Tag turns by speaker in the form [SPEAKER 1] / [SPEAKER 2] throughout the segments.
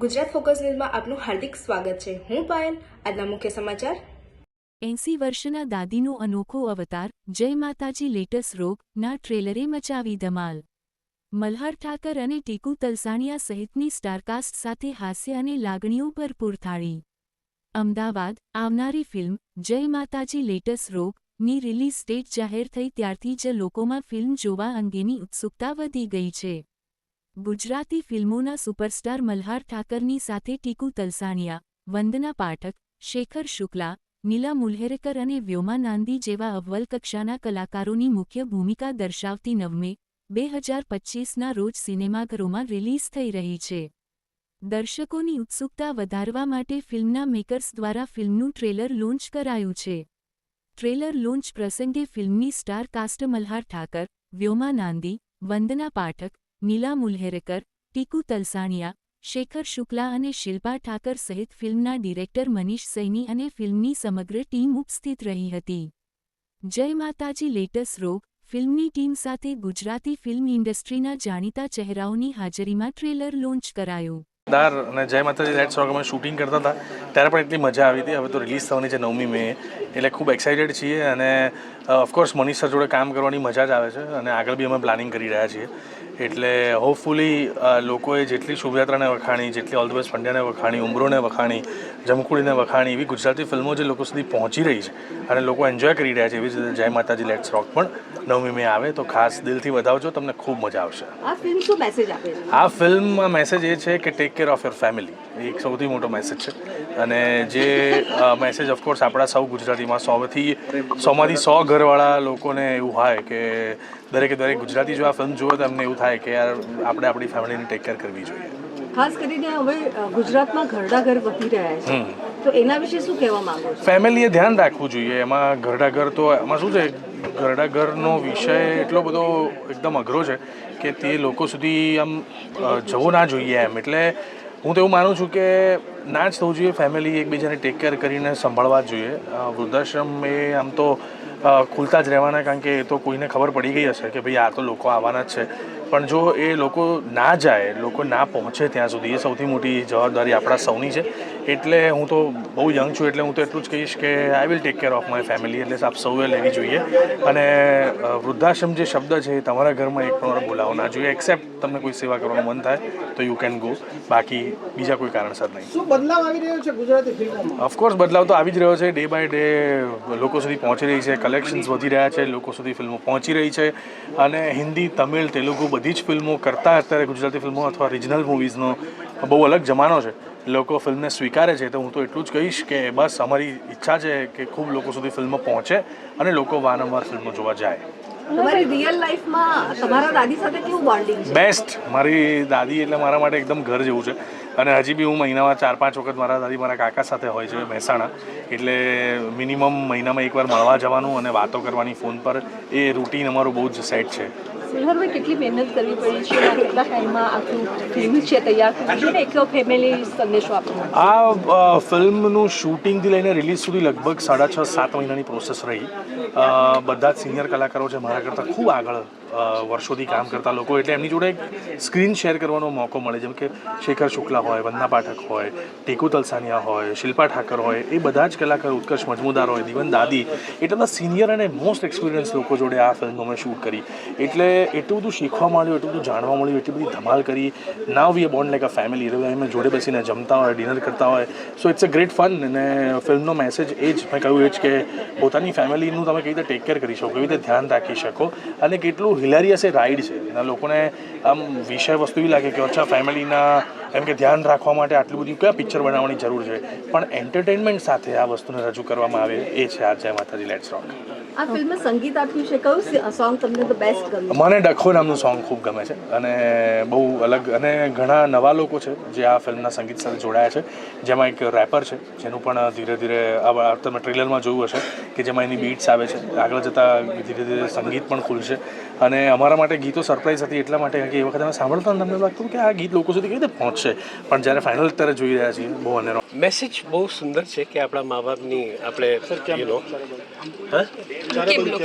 [SPEAKER 1] Gujarat focus ન્યૂઝમાં આપનું હાર્દિક સ્વાગત છે. હું પાયલ. આજના મુખ્ય સમાચાર?
[SPEAKER 2] એંસી વર્ષના દાદીનો અનોખો અવતાર, જય માતાજી લેટસ રોગના ટ્રેલરે મચાવી ધમાલ. મલ્હાર ઠાકર અને ટીકુ તલસાણિયા સહિતની સ્ટારકાસ્ટ સાથે હાસ્ય અને લાગણીઓ ભરપૂર થાળી. અમદાવાદ, આવનારી ફિલ્મ, જય માતાજી લેટસ રોગની રિલીઝ ડેટ જાહેર થઈ ત્યારથી જ લોકોમાં ફિલ્મ જોવા અંગેની ઉત્સુકતા વધી ગઈ છે. ગુજરાતી ફિલ્મોના સુપરસ્ટાર મલ્હાર ઠાકરની સાથે ટીકુ તલસાણિયા, વંદના પાઠક, શેખર શુક્લા, નીલા મુલ્હેરકર અને વ્યોમા નાંદી જેવા અવ્વલ કક્ષાના કલાકારોની મુખ્ય ભૂમિકા દર્શાવતી નવમે, બે હજાર પચ્ચીસના રોજ સિનેમાઘરોમાં રિલીઝ થઈ રહી છે. દર્શકોની ઉત્સુકતા વધારવા માટે ફિલ્મના મેકર્સ દ્વારા ફિલ્મનું ટ્રેલર લોન્ચ કરાયું છે. ટ્રેલર લોન્ચ પ્રસંગે ફિલ્મની સ્ટાર કાસ્ટ મલ્હાર ઠાકર, વ્યોમા નાંદી, વંદના પાઠક નીલા મુલ્હેરકર, ટીકુ તલસાણિયા, શેખર શુક્લા અને શિલ્પા ઠાકર સહિત ફિલ્મના ડિરેક્ટર મનીષ સૈની અને ફિલ્મની સમગ્ર ટીમ ઉપસ્થિત રહી હતી. જય માતાજી લેટેસ્ટ રોગ, ફિલ્મની ટીમ સાથે ગુજરાતી ફિલ્મ ઇન્ડસ્ટ્રીના જાણીતા ચહેરાઓની હાજરીમાં ટ્રેલર લોન્ચ કરાયું.
[SPEAKER 3] દાર અને જય માતાજી લેટ્સ સોગમાં શૂટિંગ કરતા હતા, ત્યારે પણ એટલી મજા આવી હતી. હવે તો રિલીઝ થવાની છે નવમી મે, એટલે ખૂબ એક્સાઇટેડ છીએ. અને ઓફકોર્સ મનીષ સર જોડે કામ કરવાની મજા જ આવે છે અને આગળ બી અમે પ્લાનિંગ કરી રહ્યા છીએ. એટલે હોપફુલી લોકોએ જેટલી શુભયાત્રાને વખાણી જેટલી ઓલ ધ બેસ્ટ પંડ્યાને વખાણી ઉમરોને વખાણી જમકુડીને વખાણી એવી ગુજરાતી ફિલ્મો જે લોકો સુધી પહોંચી રહી છે અને લોકો એન્જોય કરી રહ્યા છે એવી જ રીતે જય માતાજી લેટ્સ રોક પણ નવમી મે આવે તો ખાસ દિલથી વધાવજો તમને ખૂબ મજા આવશે.
[SPEAKER 4] આ ફિલ્મ શું મેસેજ આપે છે?
[SPEAKER 3] આ ફિલ્મમાં મેસેજ એ છે કે take care of your family એ એક સૌથી મોટો મેસેજ છે. અને જે મેસેજ ઓફકોર્સ આપણા સૌ ગુજરાતીમાં સોથી સોમાંથી સો ઘરવાળા લોકોને એવું હોય કે દરેકે દરેક ગુજરાતી જો આ ફિલ્મ જુએ તો એમને એવું થાય કે યાર આપણે આપણી ફેમિલીની ટેક કેર કરવી જોઈએ.
[SPEAKER 4] ખાસ કરીને હવે ગુજરાતમાં ઘરડા ઘર વધી રહ્યા છે. તો એના વિશે શું કહેવા માંગો છો?
[SPEAKER 3] ફેમિલીએ ધ્યાન રાખવું જોઈએ. એમાં ઘરડા ઘર તો એમાં શું છે ઘરડા ઘરનો વિષય એટલો બધો એકદમ અઘરો છે કે તે લોકો સુધી આમ જવો ના જોઈએ એમ. એટલે હું તો એવું માનું છું કે ના જ થવું જોઈએ ફેમિલી એકબીજાને ટેક કેર કરીને સંભાળવા જોઈએ. વૃદ્ધાશ્રમ એ આમ તો ખુલતા જ રહેવાના, કારણ કે એ તો કોઈને ખબર પડી ગઈ હશે કે ભાઈ આ તો લોકો આવવાના જ છે. પણ જો એ લોકો ના જાય, લોકો ના પહોંચે ત્યાં સુધી, એ સૌથી મોટી જવાબદારી આપણા સૌની છે. એટલે હું તો બહુ યંગ છું, એટલે હું તો એટલું જ કહીશ કે I will take care of my family એટલે આપ સૌએ લેવી જોઈએ. અને વૃદ્ધાશ્રમ જે શબ્દ છે એ તમારા ઘરમાં એક પણ બોલાવો ના જોઈએ એક્સેપ્ટ તમને કોઈ સેવા કરવાનું મન થાય. તો યુ કેન ગો બાકી બીજા કોઈ કારણસર નહીં.
[SPEAKER 5] શું બદલાવ આવી રહ્યો છે ગુજરાતી ફિલ્મોમાં?
[SPEAKER 3] ઓફકોર્સ બદલાવ તો આવી જ રહ્યો છે. ડે બાય ડે લોકો સુધી પહોંચી રહી છે. કલેક્શન્સ વધી રહ્યા છે. લોકો સુધી ફિલ્મો પહોંચી રહી છે. અને હિન્દી તમિલ તેલુગુ બધી જ ફિલ્મો કરતાં અત્યારે ગુજરાતી ફિલ્મો અથવા રિજનલ મૂવીઝનો બહુ અલગ જમાનો છે. લોકો ફિલ્મને સ્વીકારે છે. તો હું તો એટલું જ કહીશ કે બસ અમારી ઈચ્છા છે કે ખૂબ લોકો સુધી ફિલ્મો પહોંચે અને લોકો વારંવાર ફિલ્મો જોવા જાય.
[SPEAKER 4] તમારી રિયલ લાઈફમાં તમારા દાદી સાથે કેવું બોન્ડિંગ છે?
[SPEAKER 3] બેસ્ટ મારી દાદી એટલે મારા માટે એકદમ ઘર જેવું છે. અને હજી બી હું મહિનામાં ચાર, પાંચ વખત મારા દાદી મારા કાકા સાથે હોય છે મહેસાણા. એટલે મિનિમમ મહિનામાં એકવાર મળવા જવાનું અને વાતો કરવાની ફોન પર. એ રૂટીન અમારું બહુ જ સેટ છે.
[SPEAKER 6] સુલભભાઈ કેટલી મહેનત કરવી પડી છે કેટલા ટાઈમમાં આખું ફિલ્મ છે તૈયાર થયું છે ને એટલો ફેમિલી સંદેશો આપવાનો
[SPEAKER 3] આ ફિલ્મનું શૂટિંગથી લઈને રિલીઝ સુધી લગભગ સાડા છ, સાત મહિનાની પ્રોસેસ રહી. બધા જ સિનિયર કલાકારો છે મારા કરતાં ખૂબ આગળ વર્ષોથી કામ કરતા લોકો. એટલે એમની જોડે એક સ્ક્રીન શેર કરવાનો મોકો મળે. જેમ કે શેખર શુક્લા હોય, વંદના પાઠક હોય, ટેકુ તલસાનિયા હોય, શિલ્પા ઠાકર હોય, એ બધા જ કલાકાર, ઉત્કર્ષ મજમુદાર હોય, દીવન દાદી. એટલા બધા સિનિયર અને મોસ્ટ એક્સપિરિયન્સ લોકો જોડે આ ફિલ્મ અમે શૂટ કરી. એટલે એટલું બધું શીખવા મળ્યું, એટલું બધું જાણવા મળ્યું, એટલી બધી ધમાલ કરી. Now we bond like a family એટલે જોડે બેસીને જમતા હોય ડિનર કરતા હોય. So it's a great fun અને ફિલ્મનો મેસેજ એ જ. મેં કહ્યું એ જ કે પોતાની ફેમિલીનું તમે કેવી રીતે ટેક કેર કરી શકો, કેવી રીતે ધ્યાન રાખી શકો અને કેટલું હિલેરિયસ એ રાઈડ છે. એના લોકોને આમ વિષય વસ્તુ એવી લાગે કે અચ્છા ફેમિલીના એમ કે ધ્યાન રાખવા માટે આટલું બધું કયા પિક્ચર બનાવવાની જરૂર છે? પણ એન્ટરટેનમેન્ટ સાથે આ વસ્તુને રજૂ કરવામાં આવે એ છે આ જય માતાજી લેટ્સ રોક
[SPEAKER 4] આ ફિલ્મમાં સંગીત આપ્યું છે. કયું સોંગ તમને તો બેસ્ટ ગમ્યું?
[SPEAKER 3] મને ડખો નામનું સોંગ ખૂબ ગમે છે અને બહુ અલગ અને ઘણા નવા લોકો છે જે આ ફિલ્મના સંગીત સાથે જોડાયા છે. જેમાં એક રેપર છે, જેનું પણ ધીરે ધીરે આ તમે ટ્રેલરમાં જોયું હશે કે જેમાં એની બીટ્સ આવે છે. આગળ જતાં ધીરે ધીરે સંગીત પણ ખુલશે. અને અમારા માટે ગીતો સરપ્રાઈઝ હતી એટલા માટે કે એ વખતે અમે સાંભળતા તમને લાગતું કે આ ગીત લોકો સુધી કેવી રીતે પહોંચશે. પણ જ્યારે ફાઇનલ અત્યારે જોઈ રહ્યા છીએ, બહુ અનેરો
[SPEAKER 7] મેસેજ બહુ સુંદર છે કે આપણા મા બાપની આપણે યુ નો હા?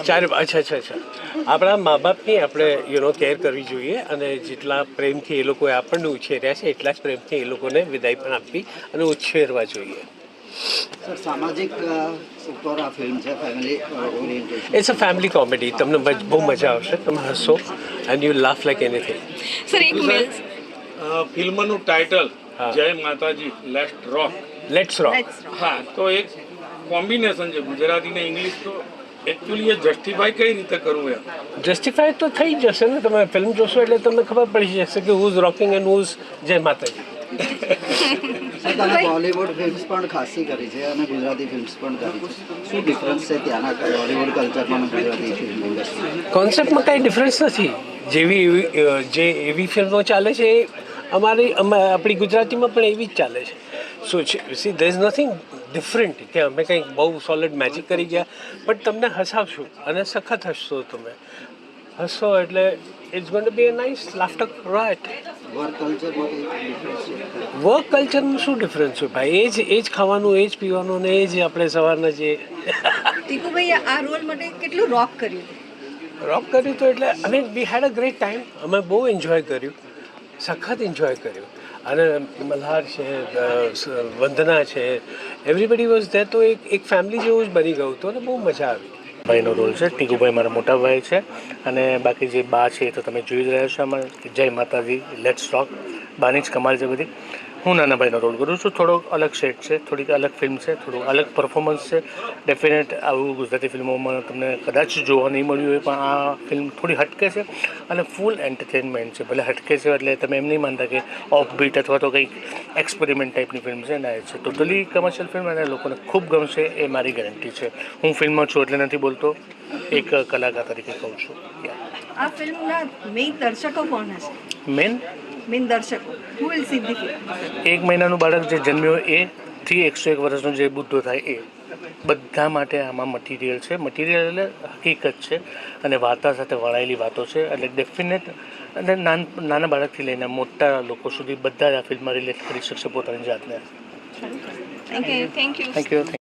[SPEAKER 7] ચાર અચ્છા અચ્છા અચ્છા. આપણા મા બાપની આપણે યુ નો કેર કરવી જોઈએ અને જેટલા પ્રેમથી એ લોકોએ આપણને ઉછેર્યા છે એટલા જ પ્રેમથી એ લોકોને વિદાય પણ આપવી અને ઉછેરવા જોઈએ.
[SPEAKER 8] સામાજિક અ, ઉપર આ ફિલ્મ છે family
[SPEAKER 7] it's a family comedy તમને મજ- બહુ મજા આવશે. તમે હસો and you laugh like anything
[SPEAKER 9] sir એક
[SPEAKER 10] ફિલ્મનું ટાઇટલ. જય માતાજી લેસ્ટ રોક
[SPEAKER 7] લેટ્સ રોક
[SPEAKER 10] હા તો એક કોમ્બિનેશન છે ગુજરાતી ને ઇંગ્લિશ તો એકચ્યુઅલી એ જસ્ટિફાઈ કઈ રીતે કરવું એમ?
[SPEAKER 7] જસ્ટિફાય તો થઈ જશે ને તમે ફિલ્મ જોશો એટલે તમને ખબર પડી જશે કે હુઝ રોકિંગ એન્ડ હુઝ જય માતાજી.
[SPEAKER 8] બોલિવૂડ ફિલ્મ્સ પણ ખાસી કરી છે અને ગુજરાતી ફિલ્મ્સ પણ કરી છે. શું ડિફરન્સ છે ત્યાંના બોલિવૂડ કલ્ચરમાં ગુજરાતી ફિલ્મ ઇન્ડસ્ટ્રી
[SPEAKER 7] કોન્સેપ્ટમાં કાંઈ ડિફરન્સ નથી. જેવી એવી જે એવી ફિલ્મો ચાલે છે એ અમારી અમા- આપણી ગુજરાતીમાં પણ એવી જ ચાલે છે. So see there is nothing different કે અમે કંઈક બહુ સોલિડ મેજિક કરી ગયા બટ તમને હસાવશો અને સખત હસશો તમે. હસો એટલે it's gonna be a nice laughter right
[SPEAKER 8] work
[SPEAKER 7] કલ્ચરનું શું ડિફરન્સ છે ભાઈ? એ જ એ જ ખાવાનું એ જ પીવાનું ને એ જ આપણે સવારના જે
[SPEAKER 4] ટીકુભાઈ આ રોલ માટે કેટલું રોક કર્યું?
[SPEAKER 7] રોક કર્યું તો એટલે I mean we had a great time અમે બહુ એન્જોય કર્યું. સખત એન્જોય કર્યું. અને મલ્હાર છે વંદના છે એવરીબડી વોઝ ધેર તો એક એક ફેમિલી જેવું જ બની ગયું હતું અને બહુ મજા આવી.
[SPEAKER 11] ભાઈનો રોલ છે, ટીકુભાઈ મારા મોટા ભાઈ છે. અને બાકી જે બા છે એ તો તમે જોઈ જ રહ્યા છો અમારે જય માતાજી લેટ્સ રોક બાની જ કમાલ છે બધી. હું નાનાભાઈનો રોલ કરું છું. થોડોક અલગ શેડ છે થોડીક અલગ ફિલ્મ છે થોડું અલગ પરફોર્મન્સ છે. ડેફિનેટ આવું ગુજરાતી ફિલ્મોમાં તમને કદાચ જોવા નહીં મળ્યું હોય પણ આ ફિલ્મ થોડી હટકે છે અને ફૂલ એન્ટરટેનમેન્ટ છે. ભલે હટકે છે એટલે તમે એમ નહીં માનતા કે ઓફ બીટ અથવા તો કંઈક એક્સપેરિમેન્ટ ટાઈપની ફિલ્મ છે ના એ છે. ટોટલી કમર્શિયલ ફિલ્મ અને લોકોને ખૂબ ગમશે એ મારી ગેરંટી છે. હું ફિલ્મમાં છું એટલે નથી બોલતો. એક કલાકાર તરીકે કહું છું.
[SPEAKER 4] આ ફિલ્મના મેઇન દર્શકો કોણ હશે?
[SPEAKER 11] મેન
[SPEAKER 4] મેઇન દર્શકો. હુ વિલ સી ધી
[SPEAKER 11] એક મહિનાનું બાળક જે જન્મ્યો એ થી એકસો એક વર્ષનો જે બુદ્ધો થાય એ. બધા માટે આમાં મટીરિયલ છે. મટીરિયલ એટલે હકીકત છે અને વાર્તા સાથે વળાયેલી વાતો છે. એટલે ડેફિનેટ અને નાન નાના બાળકથી લઈને મોટા લોકો સુધી બધા જ આ ફિલ્મમાં રિલેટ કરી શકશે પોતાની જાતને.
[SPEAKER 9] Thank you
[SPEAKER 11] thank you